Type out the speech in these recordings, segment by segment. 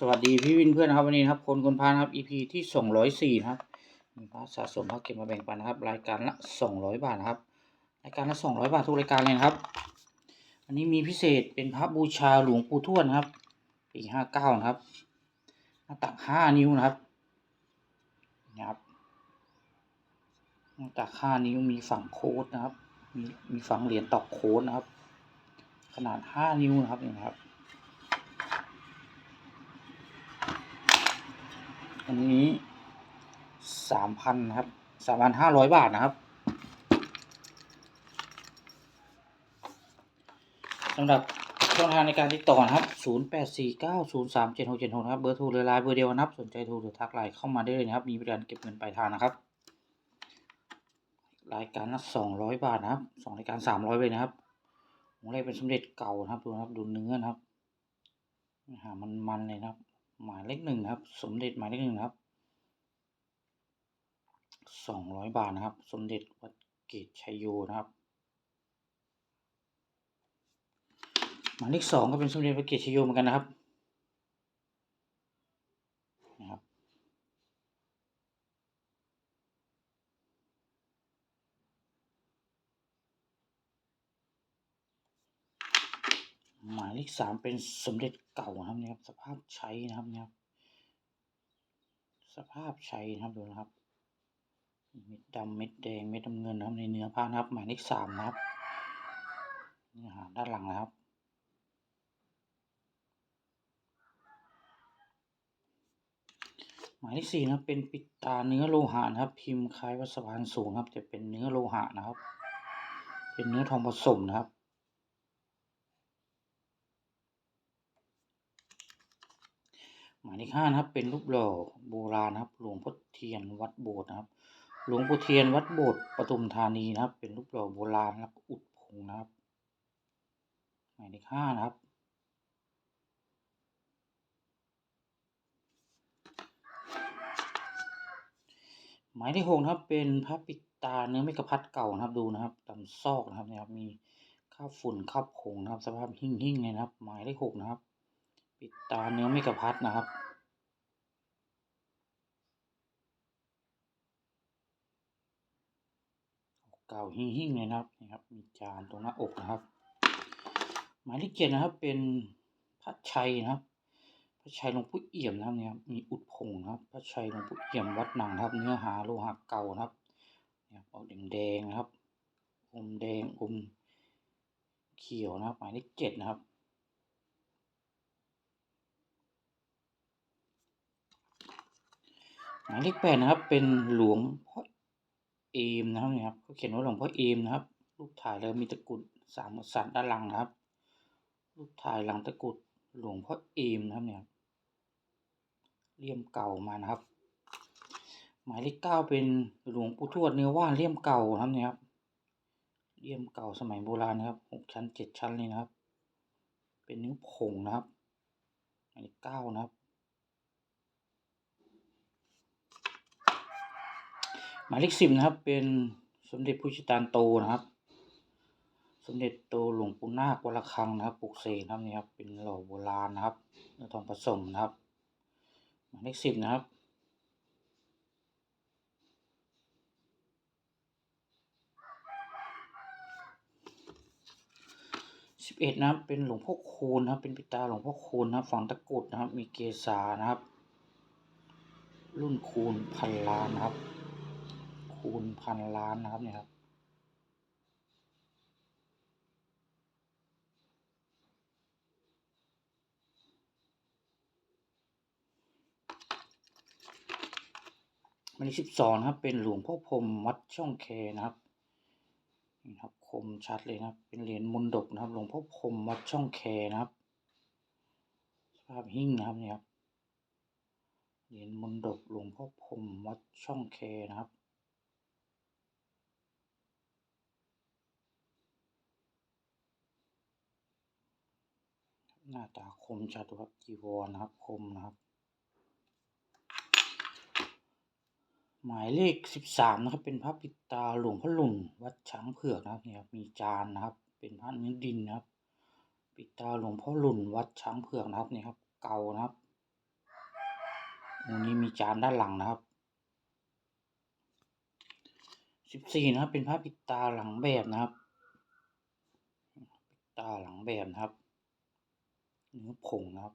สวัสดีพี่วินเพื่อนครับวันนี้ครับคนคนพานครับ EP ที่สองร้อยสี่ครับมีพระสะสมพระเก็บมาแบ่งปันนะครับ รายการละสองร้อยบาทครับ รายการละสองร้อยบาททุกรายการเลยครับ อันนี้มีพิเศษเป็นพระบูชาหลวงปู่ทวดครับ ปีห้าเก้าครับหน้าตักห้านิ้วนะครับนะครับหน้าตักห้านิ้วมีฝั่งโค้ดนะครับ มีมีฝั่งเหรียญตอกโค้ดนะครับ ขนาดห้านิ้วนะครับนี่ครับ อันนี้สามพันครับสามพันห้าร้อยบาทนะครับสำหรับช่องทางในการติดต่อนะครับศูนย์แปดสี่เก้าศูนย์สามเจ็ดหกเจ็ดหกนะครับ เบอร์โทรหรือไลน์เบอร์เดียวนะครับ สนใจโทรหรือทักไลน์เข้ามาได้เลยนะครับ มีบริการเก็บเงินปลายทางนะครับ รายการละสองร้อยบาทนะครับสองรายการสามร้อยเลยนะครับของแรกเป็นสมเด็จเก่านะครับ ดูนะครับ ดูเนื้อนะครับ หามันมันเลยนะครับ หมายเลขหนึ่งครับ สมเด็จหมายเลขหนึ่งครับสองร้อยบาทนะครับ สมเด็จวัดเกตชัยโยนะครับ หมายเลขสองก็เป็นสมเด็จวัดเกตชัยโยเหมือนกันนะครับ หมายเลขสามเป็นสมเด็จเก่านะครับนี่ครับ สภาพใช้นะครับนี่ครับ สภาพใช้นะครับดูนะครับเม็ดดำเม็ดแดงเม็ดน้ำเงินนะครับในเนื้อผ้านะครับ หมายเลขสามนะครับนี่ฮะด้านหลังนะครับหมายเลขสี่นะครับเป็นปิดตาเนื้อโลหะนะครับ พิมพ์คล้ายวัสพานสูงครับแต่เป็นเนื้อโลหะนะครับ เป็นเนื้อทองผสมนะครับ หมายเลขห้านะครับ เป็นรูปหล่อโบราณนะครับ หลวงพ่อเทียนวัดโบสถ์นะครับ หลวงปู่เทียนวัดโบสถ์ปทุมธานีนะครับ เป็นรูปหล่อโบราณแล้วก็อุดผงนะครับ หมายเลขห้านะครับ หมายเลขหกนะครับ เป็นพระปิดตาเนื้อเมกระพัดเก่านะครับดูนะครับตามซอกนะครับเนี่ยครับมีข้าวฝุ่นข้าวผงนะครับ สภาพหิ่งหิ่งๆเลยนะครับ หมายเลขหกนะครับ ปิดตาเนื้อเมกระพัดนะครับ เก่าหิ่งหิ่งๆเลยนะครับนี่ครับ มีจานตรงหน้าอกนะครับ หมายเลขเจ็ดนะครับ เป็นพระชัยนะครับ พระชัยหลวงปู่เอี่ยมนะครับเนี่ยครับมีอุดผงนะครับ พระชัยหลวงปู่เอี่ยมวัดหนังครับ เนื้อหาโลหะเก่านะครับเนี่ยออกแดงๆนะครับ อมแดงอมเขียวนะครับ หมายเลขเจ็ดนะครับ หมายเลขแปดนะครับ เป็นหลวงพ่อเอมนะครับเนี่ยครับเขาเขียนว่าหลวงพ่อเอมนะครับ รูปถ่ายแล้วมีตะกรุดสามสันด้านหลังนะครับ รูปถ่ายหลังตะกรุดหลวงพ่อเอมนะครับเนี่ยเลี่ยมเก่ามานะครับ หมายเลขเก้าเป็นหลวงปู่ทวดเนื้อว่านเลี่ยมเก่านะครับเนี่ยครับเลี่ยมเก่าสมัยโบราณนะครับหกชั้นเจ็ดชั้นเลยนะครับ เป็นเนื้อผงนะครับ หมายเลขเก้านะครับ หมายเลขสิบนะครับ เป็นสมเด็จพุทธตานโตนะครับ สมเด็จโตหลวงปู่นาควัดระฆังนะครับปลุกเสกนะครับนี่ครับเป็นหล่อโบราณนะครับเนื้อทองผสมนะครับ หมายเลขสิบนะครับสิบเอ็ดนะครับเป็นหลวงพ่อคูณนะครับ เป็นปิตาหลวงพ่อคูณนะครับฝังตะกุดนะครับ มีเกศานะครับ รุ่นคูณพันล้านนะครับ คูณพันล้านนะครับเนี่ยครับหมายเลขสิบสองนะครับ เป็นหลวงพ่อพรมวัดช่องแคนะครับนี่ครับคมชัดเลยนะครับ เป็นเหรียญมนดกนะครับ หลวงพ่อพรมวัดช่องแคนะครับสภาพหิ้งนะครับเนี่ยครับเหรียญมนดกหลวงพ่อพรมวัดช่องแคนะครับ หน้าตาคมชัดครับจีวรนะครับ คมนะครับ หมายเลขสิบสามนะครับ เป็นพระปิตาหลวงพ่อหลุนวัดช้างเผือกนะครับเนี่ยครับมีจานนะครับ เป็นพระเนื้อดินนะครับ ปิตาหลวงพ่อหลุนวัดช้างเผือกนะครับเนี่ยครับ เก่านะครับองนี้มีจานด้านหลังนะครับสิบสี่นะครับ เป็นพระปิตาหลังแบบนะครับ ปิตาหลังแบบนะครับ เนื้อผงนะครับ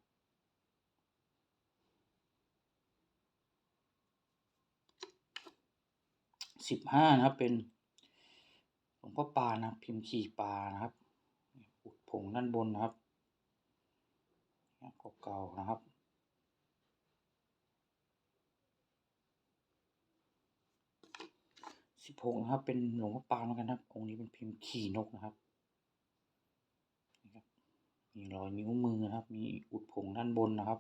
สิบห้านะครับเป็นหลวงพ่อปานะครับ พิมพ์ขี่ปลานะครับอุดผงด้านบนนะครับเก่าๆนะครับสิบหกนะครับ เป็นหลวงพ่อปานเหมือนกันครับองค์นี้เป็นพิมพ์ขี่นกนะครับ มีรอยนิ้วมือนะครับ มีอุดผงด้านบนนะครับ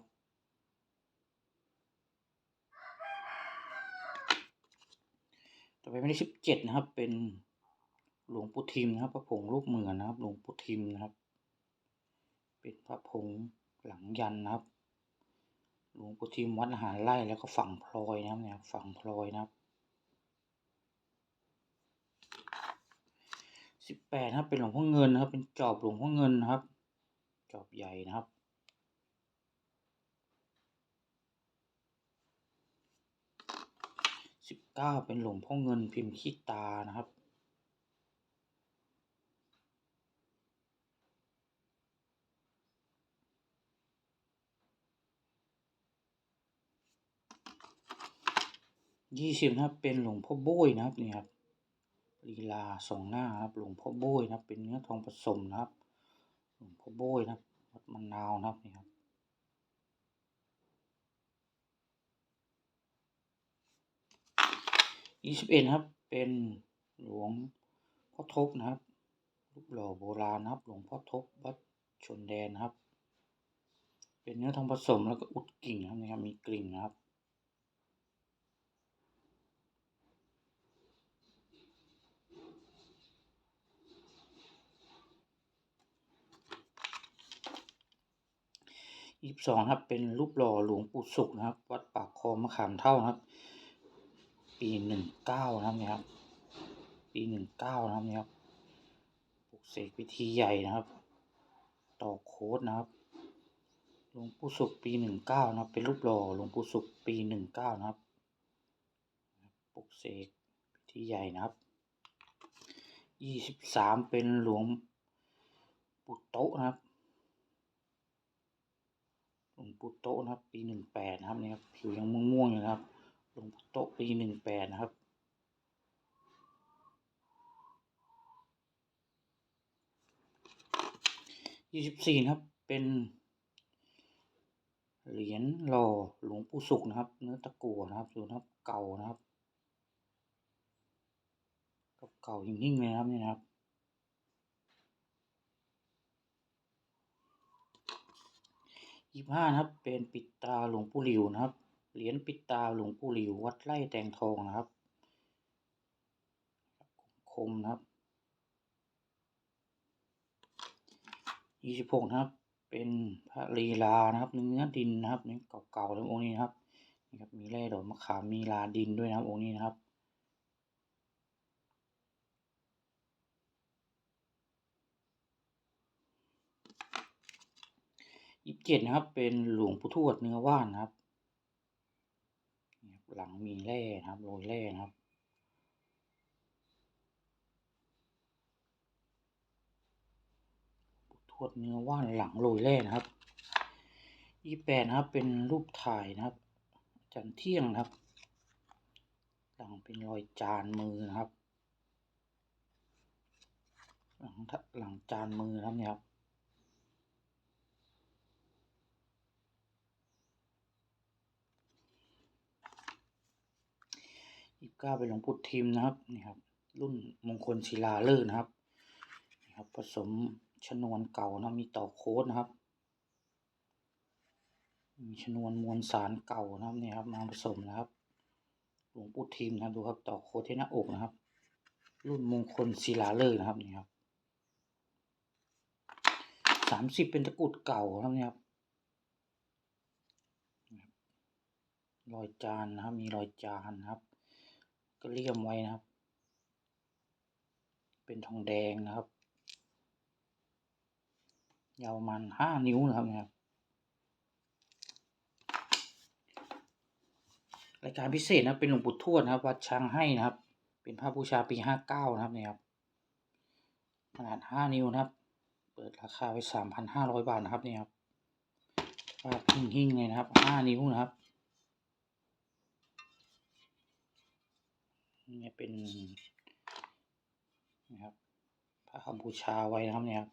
ต่อไปเป็นที่สิบเจ็ดนะครับ เป็นหลวงปู่ทิมนะครับ พระผงรูปเหมือนนะครับ หลวงปู่ทิมนะครับ เป็นพระผงหลังยันนะครับ หลวงปู่ทิมวัดอาหารไร่แล้วก็ฝั่งพลอยนะครับเนี่ยฝั่งพลอยนะครับสิบแปดครับเป็นหลวงพ่อเงินนะครับ เป็นจอบหลวงพ่อเงินนะครับ จอบใหญ่นะครับ สิบเก้าเป็นหลวงพ่อเงินพิมพ์ขี้ตานะครับยี่สิบนะครับเป็นหลวงพ่อโบ้ยนะครับนี่ครับลีลาสองหน้าครับหลวงพ่อโบ้ยนะครับเป็นเนื้อทองผสมนะครับ พ่อโบยนะครับวัดมะนาวนะครับนี่ครับยี่สิบเอ็ดครับ เป็นหลวงพ่อทบนะครับรูปหล่อโบราณนะครับ หลวงพ่อทบวัดชนแดนนะครับ เป็นเนื้อทองผสมแล้วก็อุดกิ่งนะครับนะครับมีกลิ่งนะครับ ยี่สิบสองครับ เป็นรูปหล่อหลวงปู่สุขนะครับ วัดปากคลองมะขามเท่านะครับ ปีหนึ่งเก้านะครับเนี่ยครับปีหนึ่งเก้านะครับเนี่ยครับปลุกเสกพิธีใหญ่นะครับ ต่อโค้ดนะครับหลวงปู่สุขปีหนึ่งเก้านะครับ เป็นรูปหล่อหลวงปู่สุขปีหนึ่งเก้านะครับปลุกเสกพิธีใหญ่นะครับยี่สิบสามเป็นหลวงปู่โตนะครับ หลวงปู่โตนะครับ ปีหนึ่งแปดนะครับเนี่ยครับผิวยังม่วงๆอยู่นะครับหลวงปู่โตปีหนึ่งแปดนะครับยี่สิบสี่นะครับเป็นเหรียญหล่อหลวงปู่สุขนะครับ เนื้อตะกั่วนะครับดูนะครับเก่านะครับ เก่าๆยิ่งๆเลยครับเนี่ยนะครับ ยี่ห้านะครับ เป็นปิดตาหลวงปู่หลิวนะครับ เหรียญปิดตาหลวงปู่หลิว วัดไร่แตงทองนะครับ คมนะครับยี่สิบหกนะครับ เป็นพระลีลานะครับ เนื้อดินนะครับเนี่เก่าๆแล้วองค์นี้นะครับนี่ครับมีแร่ดอกมะขามมีลาดินด้วยนะครับองค์นี้นะครับ ยี่สิบเจ็ดนะครับ เป็นหลวงปู่ทวดเนื้อว่านนะครับ หลังมีแร่นะครับโรยแร่นะครับทวดเนื้อว่านหลังโรยแร่นะครับยี่แปดนะครับ เป็นรูปถ่ายนะครับจันเที่ยงนะครับ หลังเป็นรอยจานมือนะครับ หลังหลังจานมือนะครับเนี่ยครับ ยี่สิบเก้าเป็นหลวงปู่ทิมนะครับนี่ครับ รุ่นมงคลศิลาฤกษ์นะครับนี่ครับ ผสมชนวนเก่านะมีต่อโค้ดนะครับ มีชนวนมวลสารเก่านะครับนี่ครับมาผสมนะครับ หลวงปู่ทิมนะดูครับต่อโค้ดที่หน้าอกนะครับ รุ่นมงคลศิลาฤกษ์นะครับนี่ครับสามสิบเป็นตะกุดเก่านะครับเนี่ยครับรอยจานนะครับ มีรอยจานนะครับ ก็เลี่ยมไว้นะครับ เป็นทองแดงนะครับ ยาวมาณห้านิ้วนะครับเนี่ยรายการพิเศษนะเป็นหลวงปู่ทวดนะครับ วัดช้างให้นะครับ เป็นพระบูชาปีห้าเก้านะครับเนี่ยครับขนาดห้านิ้วนะครับ เปิดราคาไว้สามพันห้าร้อยบาทนะครับเนี่ยครับภาพหิ่งๆเลยนะครับห้านิ้วนะครับ นี่เป็นนะครับพระบูชาไว้นะครับเนี่ยครับ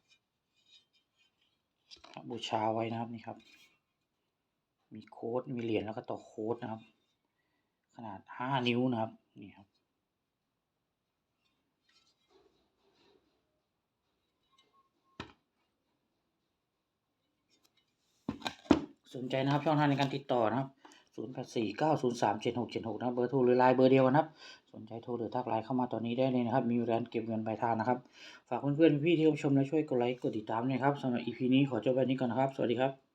พระบูชาไว้นะครับนี่ครับ มีโค้ดมีเหรียญแล้วก็ต่อโค้ดนะครับ ขนาดห้านิ้วนะครับนี่ครับสนใจนะครับช่องทางในการติดต่อนะครับ 0 8 4 9 0 3 7 6 7 6นย์สามเบอร์โทรหรือไลน์เบอร์เดียวนะครับ สนใจโทรหรือทักไลน์เข้ามาตอนนี้ได้เลยนะครับ มีร้านเก็บเงินปลายทางนะครับ ฝากเพื่อนๆพี่ที่รับชมและช่วยกดไลค์กดติดตามด้วยนะครับสำหรับ EP นี้ขอจบไปนี้ก่อนนะครับ สวัสดีครับ